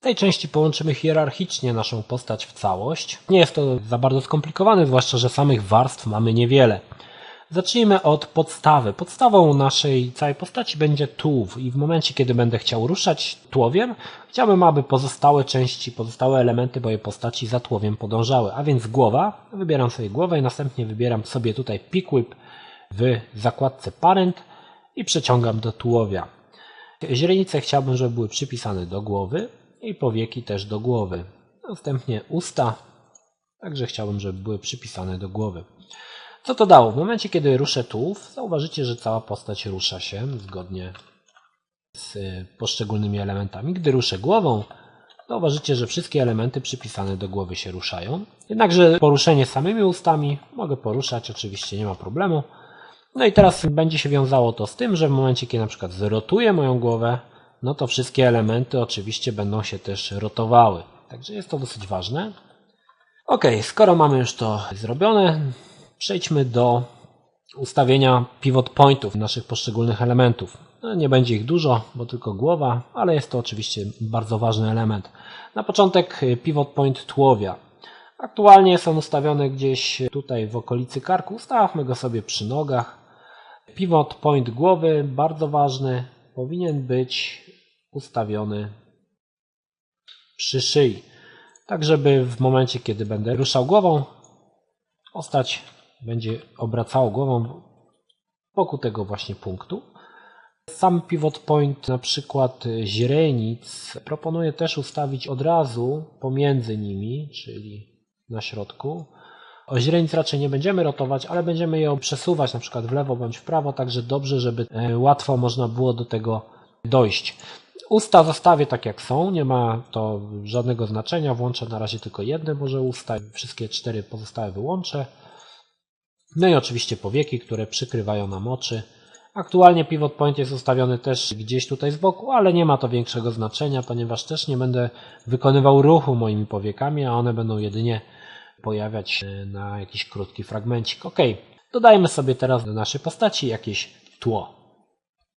Tej części połączymy hierarchicznie naszą postać w całość. Nie jest to za bardzo skomplikowane, zwłaszcza, że samych warstw mamy niewiele. Zacznijmy od podstawy. Podstawą naszej całej postaci będzie tułów i w momencie, kiedy będę chciał ruszać tułowiem, chciałbym, aby pozostałe części, pozostałe elementy mojej postaci za tułowiem podążały. A więc głowa, wybieram sobie głowę i następnie wybieram sobie tutaj pick whip w zakładce parent i przeciągam do tułowia. Źrenice chciałbym, żeby były przypisane do głowy i powieki też do głowy. Następnie usta, także chciałbym, żeby były przypisane do głowy. Co to dało? W momencie, kiedy ruszę tułów, zauważycie, że cała postać rusza się zgodnie z y, poszczególnymi elementami. Gdy ruszę głową, zauważycie, że wszystkie elementy przypisane do głowy się ruszają. Jednakże poruszenie samymi ustami mogę poruszać, oczywiście nie ma problemu. No i teraz będzie się wiązało to z tym, że w momencie, kiedy na przykład zrotuję moją głowę, no to wszystkie elementy oczywiście będą się też rotowały. Także jest to dosyć ważne. Ok, skoro mamy już to zrobione, przejdźmy do ustawienia pivot pointów naszych poszczególnych elementów. No, nie będzie ich dużo, bo tylko głowa, ale jest to oczywiście bardzo ważny element. Na początek pivot point tułowia. Aktualnie są ustawione gdzieś tutaj w okolicy karku. Ustawmy go sobie przy nogach. Pivot point głowy, bardzo ważny, powinien być ustawiony przy szyi. Tak, żeby w momencie, kiedy będę ruszał głową, postać będzie obracała głową wokół tego właśnie punktu. Sam pivot point, na przykład źrenic, proponuję też ustawić od razu pomiędzy nimi, czyli na środku. O źrenic raczej nie będziemy rotować, ale będziemy ją przesuwać na przykład w lewo bądź w prawo, także dobrze, żeby e, łatwo można było do tego dojść. Usta zostawię tak jak są, nie ma to żadnego znaczenia, włączę na razie tylko jedne może usta, wszystkie cztery pozostałe wyłączę. No i oczywiście powieki, które przykrywają nam oczy. Aktualnie pivot point jest ustawiony też gdzieś tutaj z boku, ale nie ma to większego znaczenia, ponieważ też nie będę wykonywał ruchu moimi powiekami, a one będą jedynie pojawiać się na jakiś krótki fragmencik. Ok, dodajmy sobie teraz do naszej postaci jakieś tło.